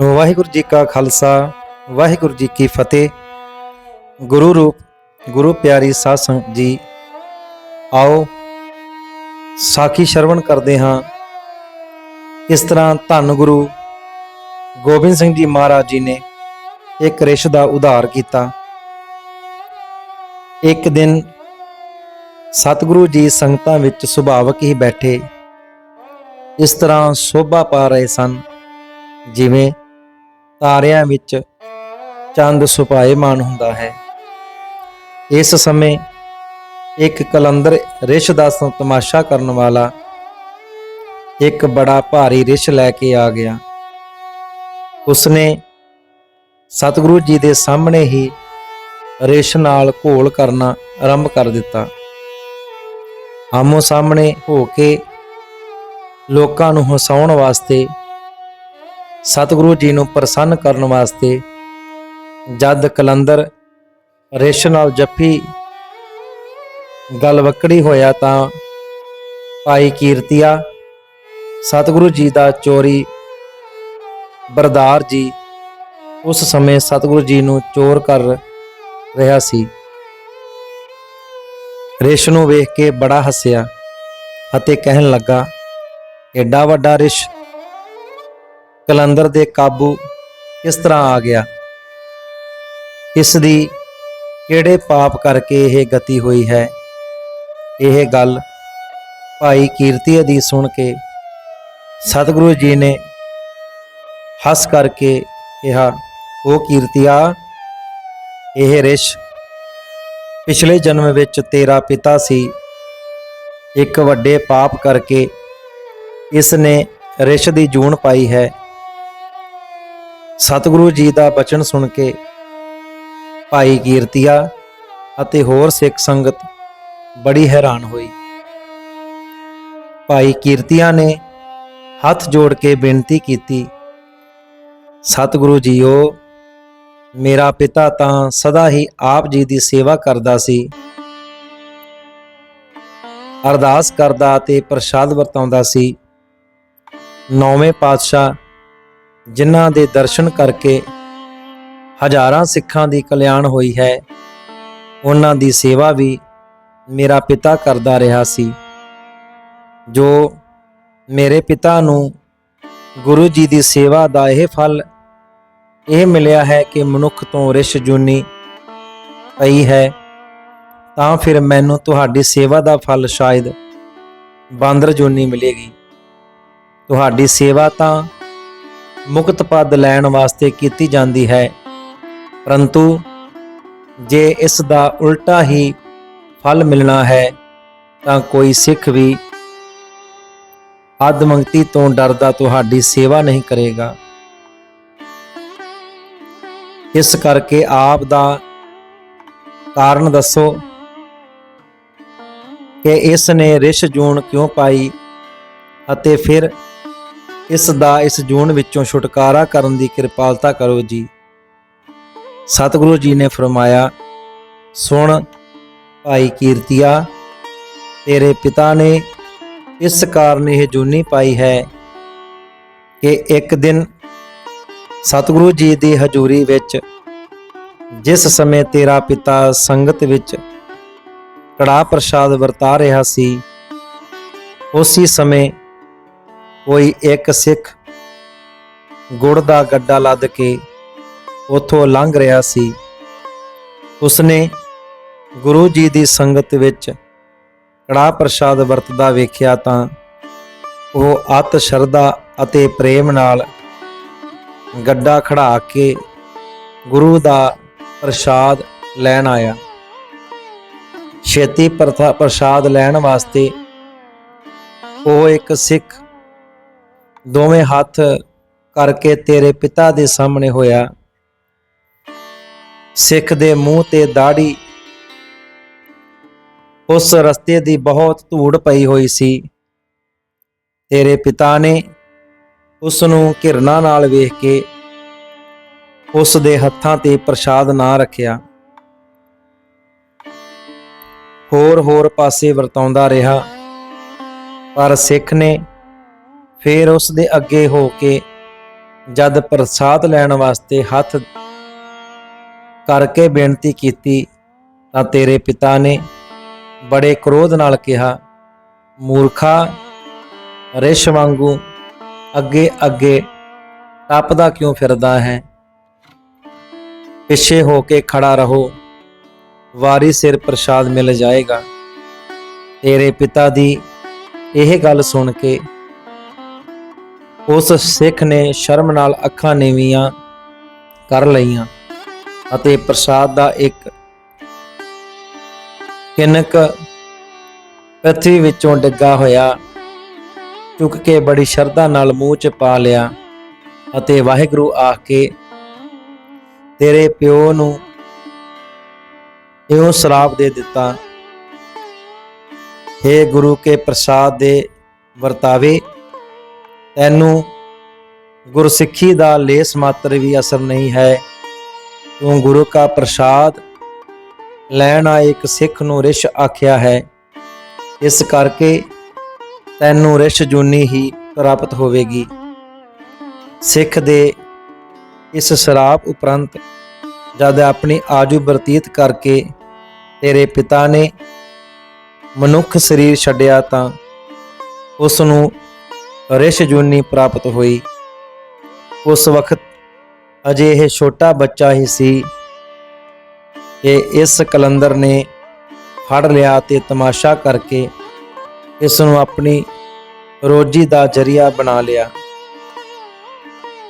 ਵਾਹਿਗੁਰੂ ਜੀ ਕਾ ਖਾਲਸਾ, ਵਾਹਿਗੁਰੂ ਜੀ ਕੀ ਫਤਿਹ। ਗੁਰੂ ਰੂਪ, ਗੁਰੂ ਪਿਆਰੀ ਸਾਧ ਸੰਗਤ ਜੀ, ਆਓ ਸਾਖੀ ਸ਼ਰਵਣ ਕਰਦੇ ਹਾਂ। ਇਸ ਤਰ੍ਹਾਂ ਧੰਨ ਗੁਰੂ ਗੋਬਿੰਦ ਸਿੰਘ ਜੀ ਮਹਾਰਾਜ ਜੀ ਨੇ ਇੱਕ ਰਿਸ਼ ਦਾ ਉਧਾਰ ਕੀਤਾ। ਇੱਕ ਦਿਨ ਸਤਿਗੁਰੂ ਜੀ ਸੰਗਤਾਂ ਵਿੱਚ ਸੁਭਾਵਕ ਹੀ ਬੈਠੇ। ਇਸ ਤਰ੍ਹਾਂ ਸੋਭਾ ਪਾ ਰਹੇ ਸਨ, ਜਿਵੇਂ ਤਾਰਿਆਂ ਵਿੱਚ ਚੰਦ ਸੁਭਾਏਮਾਨ ਹੁੰਦਾ ਹੈ। ਇਸ ਸਮੇਂ ਇੱਕ ਕਲੰਦਰ ਰਿਸ਼ ਦਾ ਤਮਾਸ਼ਾ ਕਰਨ ਵਾਲਾ ਇੱਕ ਬੜਾ ਭਾਰੀ ਰਿਸ਼ ਲੈ ਕੇ ਆ ਗਿਆ। ਉਸਨੇ ਸਤਿਗੁਰੂ ਜੀ ਦੇ ਸਾਹਮਣੇ ਹੀ ਰਿਸ਼ ਨਾਲ ਘੋਲ ਕਰਨਾ ਆਰੰਭ ਕਰ ਦਿੱਤਾ। ਆਮੋ ਸਾਹਮਣੇ ਹੋ ਕੇ ਲੋਕਾਂ ਨੂੰ ਹਸਾਉਣ ਵਾਸਤੇ ਸਤਿਗੁਰੂ ਜੀ ਨੂੰ ਪ੍ਰਸੰਨ ਕਰਨ ਵਾਸਤੇ ਜਦ ਕਲੰਦਰ ਰਿਸ਼ ਨਾਲ ਜੱਫੀ ਗੱਲ ਗਲਵਕੜੀ ਹੋਇਆ ਤਾਂ ਭਾਈ ਕੀਰਤੀਆ, ਸਤਿਗੁਰੂ ਜੀ ਦਾ ਚੋਰੀ ਬਰਦਾਰ ਜੀ ਉਸ ਸਮੇਂ ਸਤਿਗੁਰੂ ਜੀ ਨੂੰ ਚੋਰ ਕਰ ਰਿਹਾ ਸੀ। ਰਿਸ਼ ਨੂੰ ਵੇਖ ਕੇ ਬੜਾ ਹੱਸਿਆ ਅਤੇ ਕਹਿਣ ਲੱਗਾ ਐਡਾ ਵੱਡਾ ਰਿਸ਼ ਕਲੰਦਰ ਦੇ ਕਾਬੂ ਕਿਸ ਤਰ੍ਹਾਂ ਆ ਗਿਆ। ਇਸ ਦੀ ਕਿਹੜੇ ਪਾਪ ਕਰਕੇ ਇਹ ਗਤੀ ਹੋਈ ਹੈ? ਇਹ ਗੱਲ ਭਾਈ ਕੀਰਤੀ ਦੀ ਸੁਣ ਕੇ ਸਤਿਗੁਰੂ ਜੀ ਨੇ ਹੱਸ ਕਰਕੇ ਕਿਹਾ ਉਹ ਕੀਰਤੀਆ, ਇਹ ਰਿਸ਼ ਪਿਛਲੇ ਜਨਮ ਵਿੱਚ ਤੇਰਾ ਪਿਤਾ ਸੀ। ਇੱਕ ਵੱਡੇ ਪਾਪ ਕਰਕੇ ਇਸ ਨੇ ਰਿਸ਼ ਦੀ ਜੂਨ ਪਾਈ ਹੈ। ਸਤਿਗੁਰੂ ਜੀ ਦਾ ਬਚਨ ਸੁਣ ਕੇ ਭਾਈ ਕੀਰਤੀਆ ਅਤੇ ਹੋਰ ਸਿੱਖ ਸੰਗਤ ਬੜੀ ਹੈਰਾਨ ਹੋਈ। ਭਾਈ ਕੀਰਤੀਆ ਨੇ ਹੱਥ ਜੋੜ ਕੇ ਬੇਨਤੀ ਕੀਤੀ, ਸਤਿਗੁਰੂ ਜੀਓ, ਮੇਰਾ ਪਿਤਾ ਤਾਂ ਸਦਾ ਹੀ ਆਪ ਜੀ ਦੀ ਸੇਵਾ ਕਰਦਾ ਸੀ। ਅਰਦਾਸ ਕਰਦਾ ਤੇ ਪ੍ਰਸ਼ਾਦ ਵਰਤਾਉਂਦਾ ਸੀ। ਨੌਵੇਂ ਪਾਤਸ਼ਾਹ ਜਿਨ੍ਹਾਂ ਦੇ ਦਰਸ਼ਨ ਕਰਕੇ ਹਜ਼ਾਰਾਂ ਸਿੱਖਾਂ ਦੀ ਕਲਿਆਣ ਹੋਈ ਹੈ, ਉਹਨਾਂ ਦੀ ਸੇਵਾ ਵੀ ਮੇਰਾ ਪਿਤਾ ਕਰਦਾ ਰਿਹਾ ਸੀ, ਜੋ ਮੇਰੇ ਪਿਤਾ ਨੂੰ ਗੁਰੂ ਜੀ ਦੀ ਸੇਵਾ ਦਾ ਇਹ ਫਲ ਇਹ ਮਿਲਿਆ ਹੈ ਕਿ ਮਨੁੱਖ ਤੋਂ ਰਿਸ਼ ਜੂਨੀ ਪਈ ਹੈ, ਤਾਂ ਫਿਰ ਮੈਨੂੰ ਤੁਹਾਡੀ ਸੇਵਾ ਦਾ ਫਲ ਸ਼ਾਇਦ ਬਾਂਦਰ ਜੂਨੀ ਮਿਲੇਗੀ। ਤੁਹਾਡੀ ਸੇਵਾ ਤਾਂ ਮੁਕਤ ਪਦ ਲੈਣ ਵਾਸਤੇ ਕੀਤੀ ਜਾਂਦੀ ਹੈ। ਪਰੰਤੂ ਜੇ ਇਸ ਦਾ ਉਲਟਾ ਹੀ ਫਲ ਮਿਲਣਾ ਹੈ, ਤਾਂ ਕੋਈ ਸਿੱਖ ਵੀ ਅਦਮੰਗਤੀ ਤੋਂ ਡਰਦਾ ਤੁਹਾਡੀ ਸੇਵਾ ਨਹੀਂ ਕਰੇਗਾ। ਇਸ ਕਰਕੇ ਆਪ ਦਾ ਕਾਰਨ ਦੱਸੋ ਕਿ ਇਸ ਨੇ ਰਿਸ਼ ਜੂਨ ਕਿਉਂ ਪਾਈ ਅਤੇ ਫਿਰ ਇਸ ਦਾ ਇਸ ਜੂਨ ਵਿੱਚੋਂ ਛੁਟਕਾਰਾ ਕਰਨ ਦੀ ਕਿਰਪਾਲਤਾ ਕਰੋ ਜੀ। ਸਤਿਗੁਰੂ ਜੀ ਨੇ ਫਰਮਾਇਆ, ਸੁਣ ਭਾਈ ਕੀਰਤੀਆ, ਤੇਰੇ ਪਿਤਾ ਨੇ ਇਸ ਕਾਰਨ ਇਹ ਜੂਨੀ ਪਾਈ ਹੈ ਕਿ ਇੱਕ ਦਿਨ ਸਤਿਗੁਰੂ ਜੀ ਦੀ ਹਜ਼ੂਰੀ ਵਿੱਚ ਜਿਸ ਸਮੇਂ ਤੇਰਾ ਪਿਤਾ ਸੰਗਤ ਵਿੱਚ ਕੜਾ ਪ੍ਰਸ਼ਾਦ ਵਰਤਾ ਰਿਹਾ ਸੀ, ਉਸੇ ਸਮੇਂ ਕੋਈ ਇੱਕ ਸਿੱਖ ਗੁੜ ਦਾ ਗੱਡਾ ਲੱਦ ਕੇ ਉਥੋਂ ਲੰਘ ਰਿਹਾ ਸੀ। ਉਸਨੇ ਗੁਰੂ ਜੀ ਦੀ ਸੰਗਤ ਵਿੱਚ ਕੜਾ ਪ੍ਰਸ਼ਾਦ ਵਰਤਦਾ ਵੇਖਿਆ ਤਾਂ ਉਹ ਅਤ ਸ਼ਰਧਾ ਅਤੇ ਪ੍ਰੇਮ ਨਾਲ ਗੱਡਾ ਖੜਾ ਕੇ ਗੁਰੂ ਦਾ ਪ੍ਰਸ਼ਾਦ ਲੈਣ ਆਇਆ। ਛੇਤੀ ਪ੍ਰਥਾ ਪ੍ਰਸ਼ਾਦ ਲੈਣ ਵਾਸਤੇ ਉਹ ਇੱਕ ਸਿੱਖ ਦੋਵੇਂ ਹੱਥ ਕਰਕੇ ਤੇਰੇ ਪਿਤਾ ਦੇ ਸਾਹਮਣੇ ਹੋਇਆ। ਸਿੱਖ ਦੇ ਮੂੰਹ ਤੇ ਦਾੜੀ ਉਸ ਰਸਤੇ ਦੀ ਬਹੁਤ ਧੂੜ ਪਈ ਹੋਈ ਸੀ। ਤੇਰੇ ਪਿਤਾ ਨੇ ਉਸ ਨੂੰ ਘਿਰਨਾ ਨਾਲ ਵੇਖ ਕੇ ਉਸ ਦੇ ਹੱਥਾਂ ਤੇ ਪ੍ਰਸ਼ਾਦ ਨਾ ਰੱਖਿਆ। ਹੋਰ ਹੋਰ ਪਾਸੇ ਵਰਤਾਉਂਦਾ ਰਿਹਾ। ਪਰ ਸਿੱਖ ਨੇ ਫਿਰ ਉਸ ਦੇ ਅੱਗੇ ਹੋ ਕੇ ਜਦ ਪ੍ਰਸਾਦ ਲੈਣ ਵਾਸਤੇ ਹੱਥ ਕਰਕੇ ਬੇਨਤੀ ਕੀਤੀ ਤਾਂ ਤੇਰੇ ਪਿਤਾ ਨੇ ਬੜੇ ਕ੍ਰੋਧ ਨਾਲ ਕਿਹਾ, ਮੂਰਖਾ, ਰਿਸ਼ ਵਾਂਗੂ ਅੱਗੇ ਅੱਗੇ ਟੱਪਦਾ ਕਿਉਂ ਫਿਰਦਾ ਹੈ? ਪਿੱਛੇ ਹੋ ਕੇ ਖੜਾ ਰਹੋ, ਵਾਰੀ ਸਿਰ ਪ੍ਰਸਾਦ ਮਿਲ ਜਾਏਗਾ। ਤੇਰੇ ਪਿਤਾ ਦੀ ਇਹ ਗੱਲ ਸੁਣ ਕੇ ਉਸ ਸਿੱਖ ਨੇ ਸ਼ਰਮ ਨਾਲ ਅੱਖਾਂ ਨੀਵੀਆਂ ਕਰ ਲਈਆਂ ਅਤੇ ਪ੍ਰਸਾਦ ਦਾ ਇੱਕ ਕਿਨਕ ਪ੍ਰਥਵੀ ਵਿੱਚੋਂ ਡਿੱਗਾ ਹੋਇਆ, ਚੁੱਕ ਕੇ ਬੜੀ ਸ਼ਰਧਾ ਨਾਲ ਮੂੰਹ 'ਚ ਪਾ ਲਿਆ ਅਤੇ ਵਾਹਿਗੁਰੂ ਆਖ ਕੇ ਤੇਰੇ ਪਿਓ ਨੂੰ ਇਉਂ ਸਰਾਪ ਦੇ ਦਿੱਤਾ हे ਗੁਰੂ, ਕੇ ਪ੍ਰਸਾਦ ਦੇ ਵਰਤਾਵੇ ਤੈਨੂੰ ਗੁਰਸਿੱਖੀ ਦਾ ਲੇਸ ਮਾਤਰ ਵੀ ਅਸਰ ਨਹੀਂ ਹੈ। ਤੂੰ ਗੁਰੂ ਕਾ ਪ੍ਰਸਾਦ ਲੈਣ ਆਏ ਇੱਕ ਸਿੱਖ ਨੂੰ ਰਿਸ਼ ਆਖਿਆ ਹੈ। ਇਸ ਕਰਕੇ ਤੈਨੂੰ ਰਿਸ਼ ਜੂਨੀ ਹੀ ਪ੍ਰਾਪਤ ਹੋਵੇਗੀ। ਸਿੱਖ ਦੇ ਇਸ ਸ਼ਰਾਪ ਉਪਰੰਤ ਜਦ ਆਪਣੀ ਆਜੂ ਬਰਤੀਤ ਕਰਕੇ ਤੇਰੇ ਪਿਤਾ ਨੇ ਮਨੁੱਖ ਸਰੀਰ ਛੱਡਿਆ ਤਾਂ ਉਸ ਨੂੰ ਰਿਸ਼ ਜੂਨੀ ਪ੍ਰਾਪਤ ਹੋਈ। ਉਸ ਵਕਤ ਅਜੇ ਇਹ ਛੋਟਾ ਬੱਚਾ ਹੀ ਸੀ ਕਿ ਇਸ ਕਲੰਦਰ ਨੇ ਫੜ ਲਿਆ ਤੇ ਤਮਾਸ਼ਾ ਕਰਕੇ ਇਸ ਨੂੰ ਆਪਣੀ ਰੋਜੀ ਦਾ ਜਰੀਆ ਬਣਾ ਲਿਆ।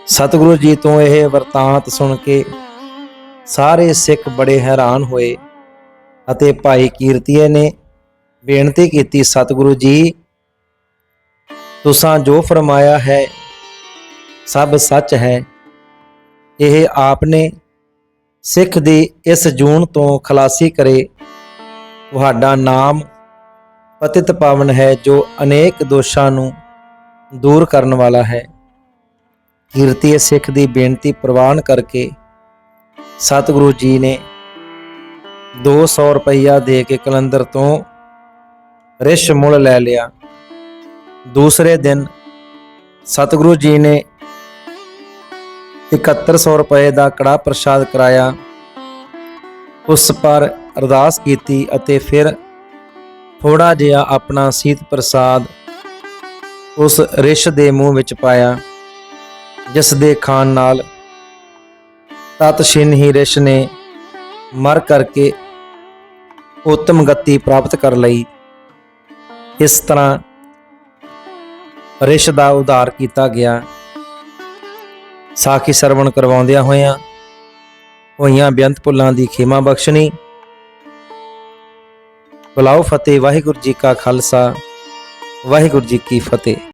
ਸਤਿਗੁਰੂ ਜੀ ਤੋਂ ਇਹ ਵਰਤਾਂਤ ਸੁਣ ਕੇ ਸਾਰੇ ਸਿੱਖ ਬੜੇ ਹੈਰਾਨ ਹੋਏ ਅਤੇ ਭਾਈ ਕੀਰਤੀਏ ਨੇ ਬੇਨਤੀ ਕੀਤੀ, ਸਤਿਗੁਰੂ ਜੀ ਤੁਸਾਂ ਜੋ ਫਰਮਾਇਆ ਹੈ, ਸਭ ਸੱਚ ਹੈ। ਇਹ ਆਪਨੇ ਸਿੱਖ ਦੀ ਇਸ ਜੂਨ ਤੋਂ ਖਲਾਸੀ ਕਰੇ। ਤੁਹਾਡਾ ਨਾਮ ਪਤਿਤ ਪਾਵਨ ਹੈ, ਜੋ ਅਨੇਕ ਦੋਸ਼ਾਂ ਨੂੰ ਦੂਰ ਕਰਨ ਵਾਲਾ ਹੈ। ਕੀਰਤੀ ਸਿੱਖ ਦੀ ਬੇਨਤੀ ਪ੍ਰਵਾਨ ਕਰਕੇ। ਸਤਿਗੁਰੂ ਜੀ ਨੇ 200 ਰੁਪਈਆ ਦੇ ਕੇ ਕਲੰਦਰ ਤੋਂ ਰਿਸ਼ ਮੁੱਲ ਲੈ ਲਿਆ। ਦੂਸਰੇ ਦਿਨ ਸਤਿਗੁਰੂ ਜੀ ਨੇ 7100 ਰੁਪਏ ਦਾ ਕੜਾ ਪ੍ਰਸ਼ਾਦ ਕਰਾਇਆ। ਉਸ ਪਰ ਅਰਦਾਸ ਕੀਤੀ ਅਤੇ ਫਿਰ ਥੋੜਾ ਜਿਹਾ ਆਪਣਾ ਸੀਤ ਪ੍ਰਸਾਦ ਉਸ ਰਿਸ਼ ਦੇ ਮੂੰਹ ਵਿੱਚ ਪਾਇਆ, ਜਿਸ ਦੇ ਖਾਣ ਨਾਲ ਤਤ ਛਿਨ ਹੀ ਰਿਸ਼ ਨੇ ਮਰ ਕਰਕੇ ਉਤਮ ਗਤੀ ਪ੍ਰਾਪਤ ਕਰ ਲਈ। ਇਸ ਤਰ੍ਹਾਂ ਰਿਸ਼ ਦਾ ਉਧਾਰ ਕੀਤਾ ਗਿਆ। ਸਾਖੀ ਸਰਵਣ ਕਰਵਾਉਂਦਿਆਂ ਹੋਇਆਂ ਹੋਈਆਂ ਬੇਅੰਤ ਭੁੱਲਾਂ ਦੀ ਖੇਮਾ ਬਖਸ਼ਣੀ। ਬੁਲਾਓ ਫਤਿਹ, ਵਾਹਿਗੁਰੂ ਜੀ ਕਾ ਖਾਲਸਾ, ਵਾਹਿਗੁਰੂ ਜੀ ਕੀ ਫਤਿਹ।